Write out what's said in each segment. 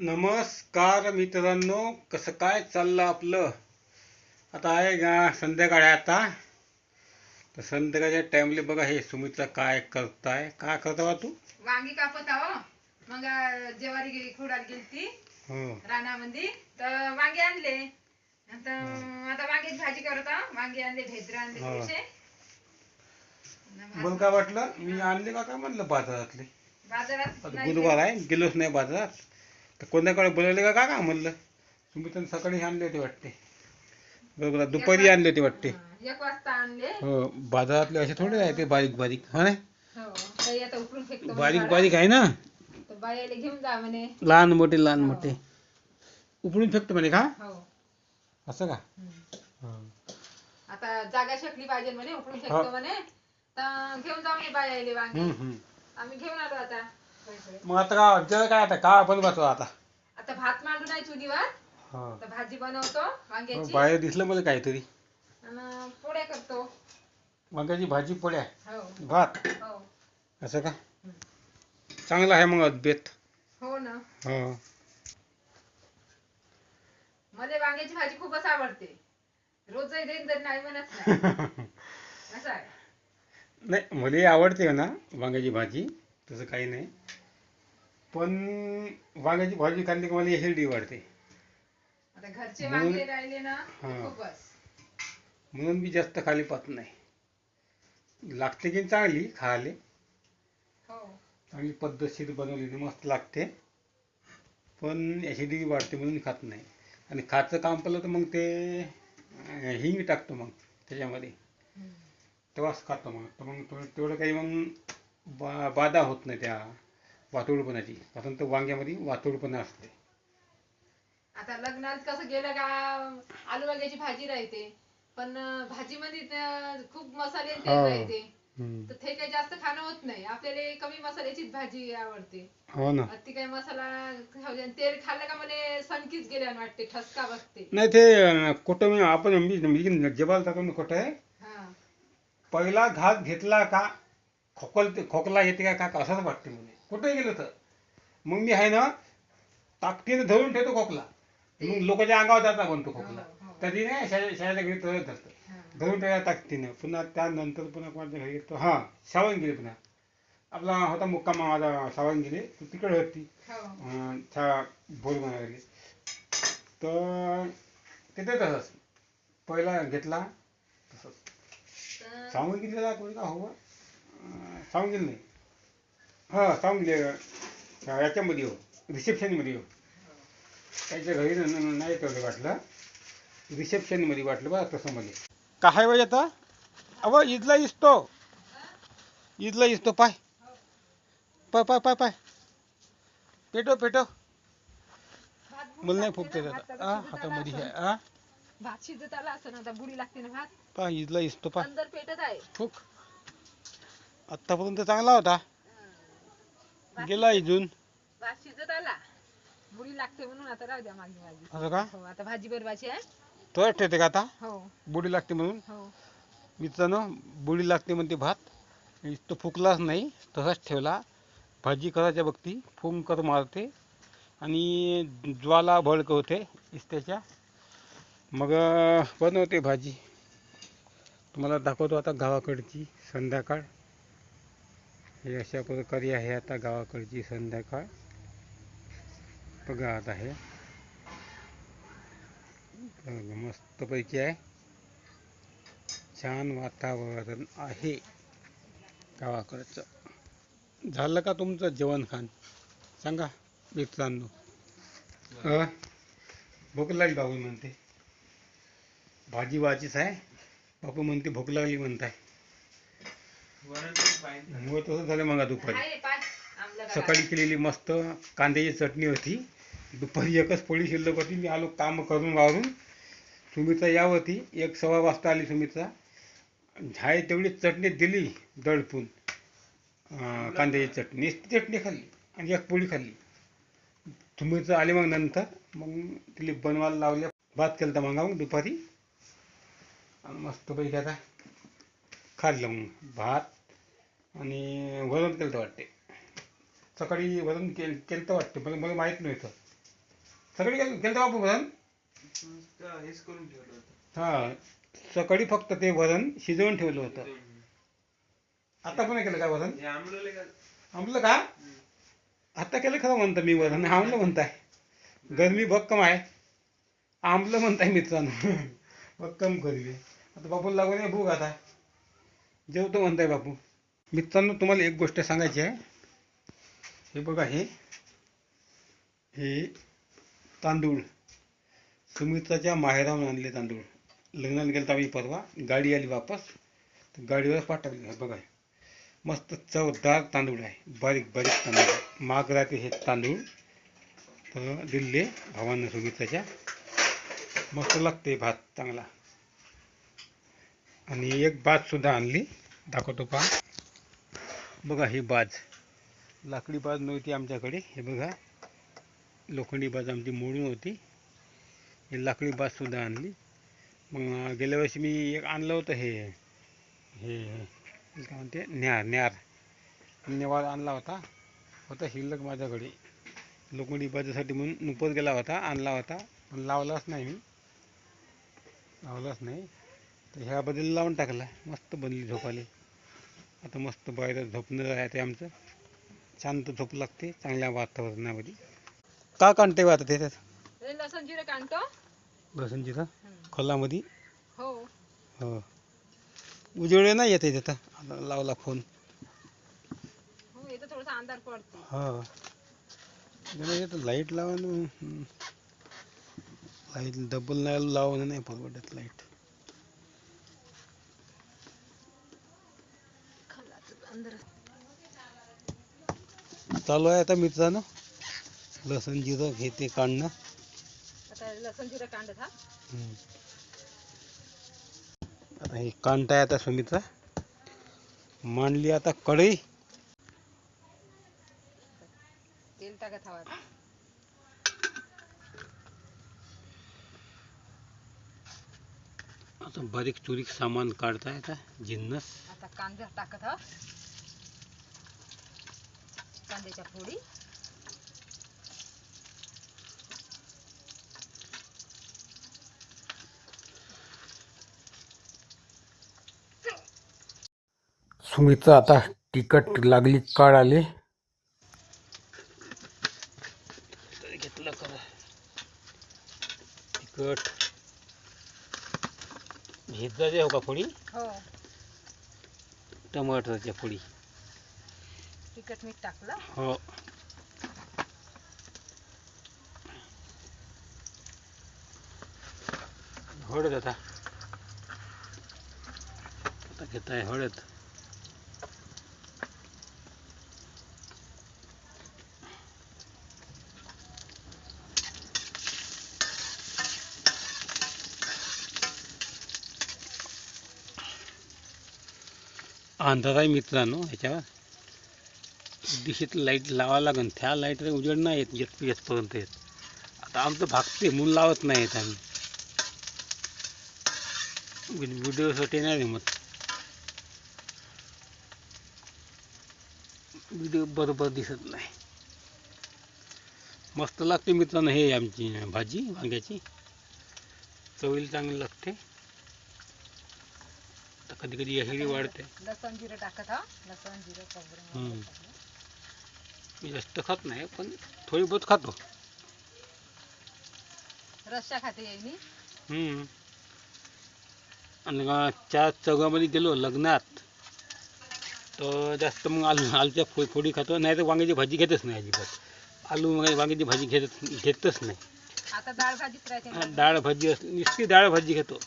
नमस्कार मित्रांनो कसं काय चाललं आपलं? आता आहे का संध्याकाळ आहे आता. तर संध्याकाळच्या टाइमले बघा हे सुमित्रा काय करताय. काय करता बा तू? वांगी कापत आहो. मग अं, ज्वारी गे- खुडायला गेलती. हो. रानामध्ये. तर वांगे आणले. आता आता वांग्याची भाजी करत आहो. वांगे आणले भेद्र आणले हा. थोडेसे. मला काय वाटलं? मी आणले का काय म्हणलं बाजारातले? बाजारात आता नाही बुधवार आहे गेलोच नाही बाजारात. तर कोणाकडे बोलवले का का म्हणलं? सुमित्राने सकाळी आणले होते वाटते. बरोबर दुपारी आणले होते वाटते. हा, एक वाजता आणले. हो बाजारातले असे थोडे आहे ते बारीक बारीक हो नाही? हो काही आता उकळून फेकतो म्हणे बारीक. बारीक आहे ना? तर बायाला घेऊन जा म्हणे. लहान मोठे लहान हो. मोठे. उपडून फेकतो म्हणे का? हो. असं का. हं. आता जागा शकली पाहिजे म्हणे उकळून हा. फेकतो म्हणे. तर घेऊन जा म्हणे बायाले वांगे. हम्म, हम्म. आम्ही घेऊन आलो आता. मग आता का जरा काय आता? का बनवायचो आता? आता भात मांडून आहे चुलीवर हं. तर भाजी बनवतो वांग्याची. बाहेर दिसलं मला काहीतरी. आणि पोळ्या करतो. वांग्याची भाजी पोळ्या? हो. भात? हो. असं का? चांगलं आहे मग अद्भेत हो ना. हो. मला वांग्याची भाजी खूपच आवडते. रोजही देईन तरी नाही म्हणत नाही. असं आहे. नाही मला आवडते ना वांग्याची भाजी. तसं काही नाही. पण वांग्याची भाजी खाल्ली की मला हेल्दी आता घरचे म्हणून- वांगे राहिले ना तर हा. खूपच. म्हणून मी जास्त खाली पाहत नाही. लागते की चांगली खायला. हो. चांगली पद्धतशीर बनवली तर मस्त लागते. पण ॲसिडिटी वाढते म्हणून खात नाही. आणि खायचं काम पडलं तर मग ते अं, हिंग टाकतो मग त्याच्यामध्ये. तेव्हाच खातो मग. तर मग तेवढं काही मग बा बाधा होत नाही त्या वातोडपणाची कारण तर वांग्यामध्ये वातोडपणा असते. आता लग्नात कसं गेलं का आलू वांग्याची भाजी राहते. पण भाजीमध्ये त- खूप मसाले तेल हो. राहते. हम्म. तर ते काही जास्त खाणं होत नाही. आपल्याला कमी मसाल्याचीच भाजी आवडते. हो ना. अति काही मसाला खाऊ दे. आणि तेल खाल्लं का मला सनकीच गेल्यानं वाटते ठसका बसते नाही ते अं, कुठं मी आपण मी टाकून कुठं आहे? हा. पहिला घास घेतला का खोकल खोकला येते का का असंच वाटते मला कुठे गेलं तर? मग मी आहे ना ताकदीने धरून ठेवतो खोकला. मग लोकांच्या अंगावर जाता म्हणतो खोकला. हो, हो. तरी नाही शाळे शाळेच्या घरी तसंच धरतं. धरून ठेवायला ताकदीनं. पुन्हा त्यानंतर पुन्हा कोणाच्या घरी येतो हां सावंगिरी पुन्हा. आपला होता मुक्कामा माझा सावंगिरी तो तिकडे होती. हो. त्या बोरमाया घरी. तर तिथे तसंच. पहिला घेतला. तसंच. तर सावंगिरीला कोणी का हवं? सावंगिरी नाही हां अं, याच्यामध्ये हो रिसेप्शनमध्ये हो त्याच्या घरी न- न- नाही तेवढं वाटलं. रिसेप्शनमध्ये वाटलं बा तसं मला काय पाहिजे आता? अव इथला इस्तो इथला इस्तो पाय. पाय पाय पाय पाय. पेटो पेटो मला नाही फुकते ना, आता शिजत हातामध्ये आला आहे असेल. आ? भात शिजत आला असं आता बुडी लागते ना भात. पाय इथला इस्तो पाय. अंदर पेटत आहे. फुक. आत्तापर्यंत चांगला होता. गेला भात शिजत आला. बुडी लागते म्हणून आता राहू द्या असं का? हो आता भाजी बनवायची आहे. तो ठेवते का आता? हो. बुडी लागते म्हणून? हो. मित्रांनो बुडी लागते म्हणते भात. तो फुकलाच नाही तसाच ठेवला. भाजी करायच्या बघती फुंकर मारते. आणि ज्वाला भडकवते इस्त्याच्या. मग बनवते भाजी. तुम्हाला दाखवतो आता गावाकडची संध्याकाळ. हे अशा प्रकारे आहे आता गावाकडची संध्याकाळ. बघा आता मस्तपैकी आहे. छान वातावरण आहे गावाकडचं. झालं का तुमचं जेवण खाण सांगा मित्रांनो. भूक लागली बाबू म्हणते. भाजी वाचीच आहे. बापू म्हणते भूक लागली म्हणताय. मग तसं झालं मग दुपारी. सकाळी केलेली मस्त कांद्याची चटणी होती. दुपारी एकच पोळी शिल्लक होती. मी आलो काम करून वावरून. सुमित्रा या होती एक सव्वा वाजता आली सुमित्रा झाय तेवढी चटणी दिली दडपून कांद्याची चटणी. नुसती चटणी खाल्ली आणि एक पोळी खाल्ली. सुमित्रा आली मग नंतर. मग तिला बनवायला लावल्या. भात केलं मग मग दुपारी. आणि मस्तपैकी आता खाल्लं मग भात आणि वरण केलं वाटते. सकाळी वरण केल केलं तर वाटतं मला मला माहीत नव्हतं. सगळी केलं केलं बापू वरण नुसतं हेच करून ठेवलं होतं हा सकाळी फक्त ते वरण शिजवून ठेवलं होतं. आता पण केलं का वरण आंबलं का? आता केलं खरं म्हणतं मी वरण आंबलं म्हणताय. गरमी भक्कम आहे. आंबलं म्हणताय मित्रांनो. भक्कम गरमी. आता बापूला लागून आहे भूक आता. जेवतो म्हणताय बापू. मित्रांनो तुम्हाला एक गोष्ट सांगायची आहे. हे बघा हे हे तांदूळ. सुमित्राच्या माहेरावून आणले तांदूळ. लग्नाला गेलं आम्ही परवा. गाडी आली वापस. तर गाडीवरच पाठवली. हे बघा मस्त चवदार तांदूळ आहे. बारीक बारीक तांदूळ माग महाग राहते हे तांदूळ तर दिले भावांना सुमित्राच्या. मस्त लागते भात चांगला. आणि एक भातसुद्धा सुद्धा आणली. दाखवतो पहा. बघा ही बाज. लाकडी बाज नव्हती आमच्याकडे. हे बघा. लोखंडी बाज आमची मोडून होती. ही लाकडी बाज सुद्धा आणली. मग गेल्या वर्षी मी एक आणलं होतं हे हे काय म्हणते? न्यार न्यार. नेवाळ आणला होता. होता शिल्लक माझ्याकडे. लोखंडी बाजासाठी म्हणून नुपत गेला होता आणला होता. पण लावलाच नाही मी. लावलाच नाही. तर ह्या बदल लावून टाकला. मस्त बनली झोपाले आता मस्त बाहेर झोपणं आहे ते आमचं. शांत झोप लागते चांगल्या वातावरणामध्ये. का काढते आता त्याच्यात हे लसण जिरं काढतो लसणजीचा हम्म. खोलामध्ये? हो. हो. उजेड नाही येते तिथं आता लावला फोन. हो थोडासा अंधार पडतो. हा. जरा येतं लाइट लावा ना. लाइट डबल नाही लावून नाही परवडत लाइट चालू आहे आता मित्रांनो लसण जिरं घेते काढणं. आता लसण जिरं कांडत हा. हम्म. आता हे कांटाय आता सुमित्रा मांडली आता कढई. तेल टाकत हवा आता. आता बारीक चुरीक सामान काढताय आता जिन्नस. आता कांदा टाकत हा कांद्याच्या फोडी. सुमित्रा आता तिकट लागली काढ आले घेतलं खरं. तिकट भेजाचे हो का फोडी? हो. टमाटरच्या फोडी. तिखट मीठ टाकलं. हो. हळद आता. आता घेत आहे हळद अंधार आहे मित्रांनो ह्याच्यावर दिशेत लाइट लावा लागन त्या लाईटला उजेड नाही येत येत येतपर्यंत येत. आता आमचं भागते म्हणून लावत नाही येत आम्ही. व्हिडिओसाठी नाही जमत. व्हिडिओ बरोबर दिसत नाही. मस्त लागते मित्रांनो हे आमची भाजी वांग्याची. चवीला चांगली लागते. कधी कधी अशी वाढते. लसण जिरं टाकत हा लसण जिरं खोबरं हम्म. वगैरे टाकलं. मी जास्त खात नाही पण थोडी बहुत खातो. रस्सा खाते याय मी. हम्म. आणि का चार चौघामध्ये गेलो लग्नात तर जास्त मग आलू आलूच्या फो फोडी खातो नाही तर वांग्याची भाजी घेतच नाही अजिबात. आलू वगैरे वांग्याची भाजी घेत घेतच नाही. आता डाळ भाजीच राहते ना. डाळ भाजी असली नुसती डाळ भाजी घेतो.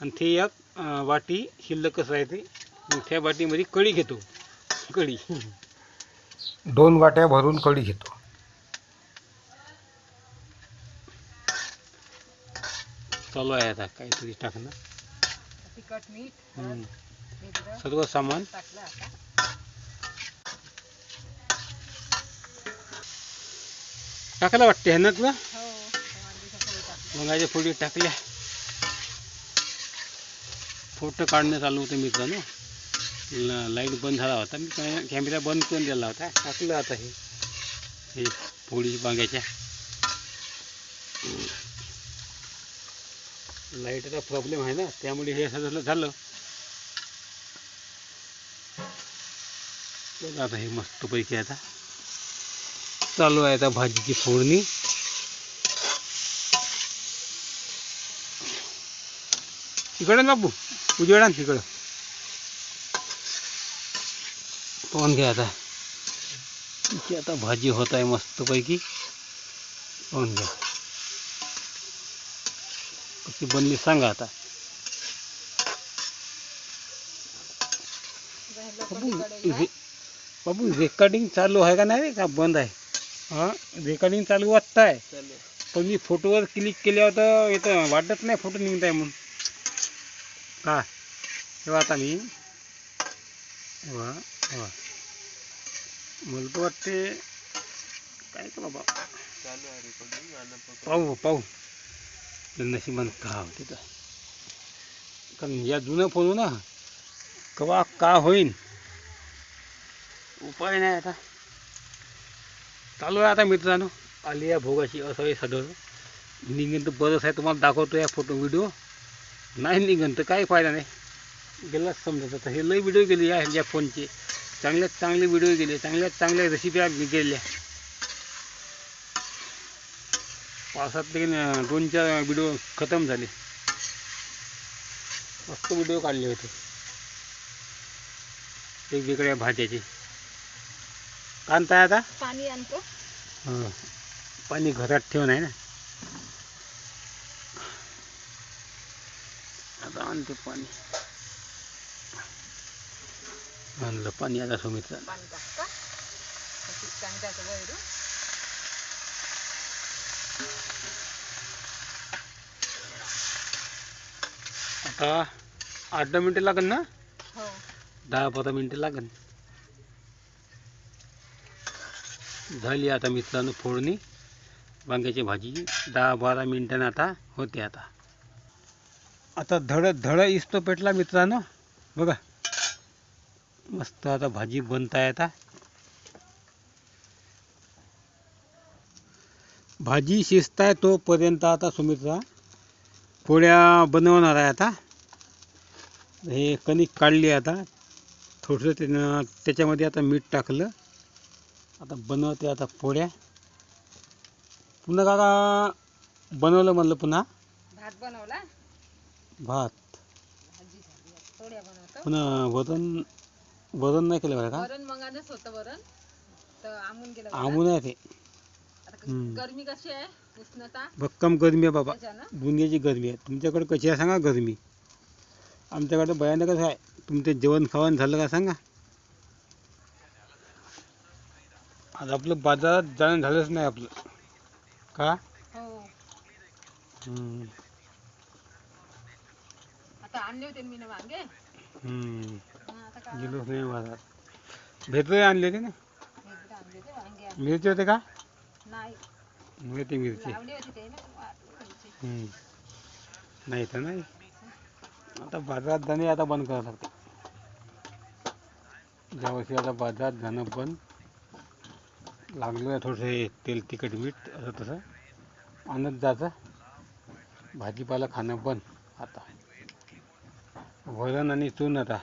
आणि ते एक अं, वाटी शिल्लकच राहते मग त्या वाटीमध्ये कढी घेतो. कढी. दोन वाट्या भरून कढी घेतो. चालू आहे आता काहीतरी टाकणं तिखट मीठ हम्म. सर्व सामान. टाकलं आता. टाकायला वाटते ना तुला? हो फोडी टाकल्या मुगाच्या फोडी टाकल्या. फोटो काढणं चालू होतं मित्रांनो. लाइट बंद झाला होता. मी कॅमेरा बंद करून दिला होता. टाकलं आता हे. हे फोडी लाईटचा प्रॉब्लेम आहे ना त्यामुळे हे असं झालं झालं. आता हे मस्तपैकी आता चालू आहे आता भाजीची फोडणी. इकडं ना बाबू उजेडा ना तिकडं. पाहून घ्या आता. इथे आता भाजी होत आहे मस्तपैकी. पाहून घ्या. कशी बनली सांगा आता. बाबू रेकॉर्डिंग चालू आहे का नाही रे? का बंद आहे? हां? रेकॉर्डिंग चालू वाटतं आहे. पण मी फोटोवर क्लिक केल्यावर तर येतं वाटत नाही फोटो निघत आहे म्हणून. का तेव्हा आता मी. वा वा मला तर वाटते काय का बाबा. पाहू पाहू. नशिबान का होते तर. कारण या जुनं फोन ना कवा का होईन? उपाय नाही आता. चालू आहे आता मित्रांनो. आली या भोगाशी असं हे सदर निघेन तर बरंच आहे तुम्हाला दाखवतो या फोटो व्हिडिओ नाही निघन तर काही फायदा नाही. गेलाच समजत आता. हे लई व्हिडिओ गेले या ह्या फोनचे चांगल्यात चांगले व्हिडिओ गेले चांगल्यात चांगल्या रेसिपी गेल्या पावसात ते दोन चार व्हिडिओ खतम झाले. मस्त व्हिडिओ काढले होते. वेगवेगळ्या भाज्याचे. कांता आता? पाणी आणतो. हं. पाणी घरात ठेवून आहे ना? आता आणते पाणी. आणलं पाणी आता सुमित्र पाणी टाकता कांद्याचं वैरू आता आठ दहा मिनटं लागेल ना हो दहा पंधरा मिनटं लागेल झाली आता मित्रांनो फोडणी वांग्याची भाजी दहा बारा मिनिटानं आता होते आता आता धड धड इस्तो पेटला मित्रांनो बघा मस्त आता भाजी बनताय आता. भाजी शिजताय तोपर्यंत आता सुमित्रा पोळ्या बनवणार आहे आता. हे कणिक काढली आता. थोडंसं त्यानं त्याच्यामध्ये आता मीठ टाकलं. आता बनवते आता पोळ्या पुन्हा काका बनवलं म्हणलं पुन्हा? भात बनवला? भात. पुन्हा वरण वरण नाही केलं बरं का? वरण मंगानच होतं वरण. तर आमून गेलं वरण. आमून आहे ते. आता क- हम्म. गरमी कशी आहे? उष्णता? भक्कम गरमी आहे बाबा. त्याच्यानं? दुनियाची गरमी आहे. तुमच्याकडे कशी आहे सांगा गरमी. आमच्याकडे भयानकच आहे. तुमचं जेवण खावण झालं का सांगा. आज आपलं बाजारात जाणं झालंच नाही आपलं. का? हो. हम्म, आता आणले होते मी ना वांगे हम्म. गेलोच नाही बाजारात भेटले आणले होते ना? एकदा आणले होते वांगे आणले. मिरची होते का? नाही. मिळते मिरची. लावले होते ते ना. वाटले पैसे. हम्म. नाही तर नाही. आता बाजारात जाणे आता बंद करावं लागते. ज्यावर्षी आता बाजारात जाणं बंद लागलं थोडंसं हे तेल तिखट मीठ असं तसं आणत जायचं भाजीपाला खाणं बंद आता. वरण आणि चून आता.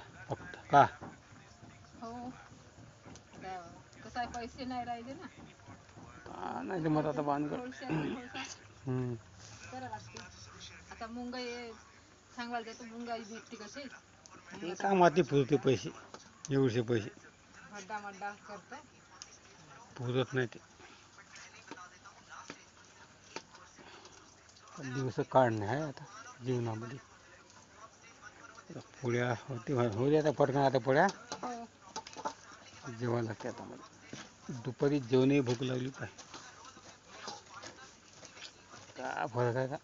का हो. कसं आहे पैसे नाही राहिले ना. आ, नाही मग आता बांध कर. थोडीशी आता थोडंसं हम्म. करावं लागते आता मुंगाई सांगायला जातो मुंगाई भेटते कशी? ते का माती पुरते पैसे एवढे पैसे. मड्डा मड्डा करतो पुरत नाही ते. दिवस काढणे आहे आता जीवनामध्ये. पोळ्या होते होऊ दे आता पटकन आता पोळ्या हो. जेवायला लागते आता मला. दुपारी जेवणही भूक लागली पाय. का फरक आहे का?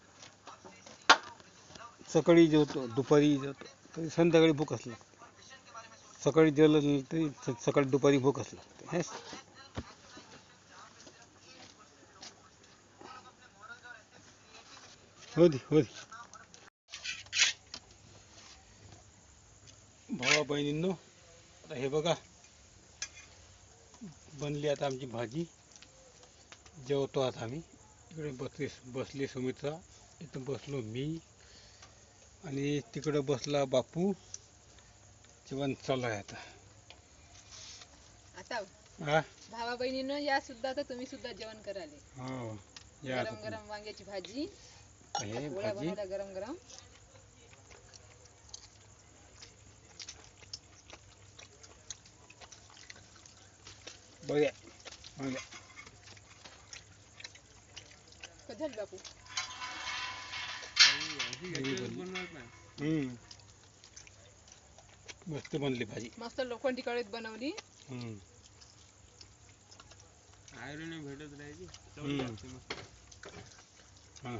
सकाळी जेवतो दुपारी जेवतो. तरी संध्याकाळी भूकच लागते. सकाळी जेवलं तरी सकाळी दुपारी भूकच लागते. हेस हो दे हो दे भावा बहिणींनो आता हे बघा. बनली आता आमची भाजी. जेवतो आता आम्ही. इकडे बसली बसली सुमित्रा. इथं बसलो मी. आणि तिकडं बसला बापू. जेवण चालू आहे आता. आता? हा? भावा बहिणीनं या सुद्धा तर तुम्ही सुद्धा जेवण कराले हो या गरम आता गरम वांग्याची भाजी. तुम्ही. हे पोळ्या भाजी. बनवल्या गरम गरम बघ्या बघ्या कधी झाली बापू भाजी बनली. हम्म. मस्त बनली भाजी मस्त लोखंडी कढईत बनवली हम्म. आयरन भेटत राहायची हम्म. हा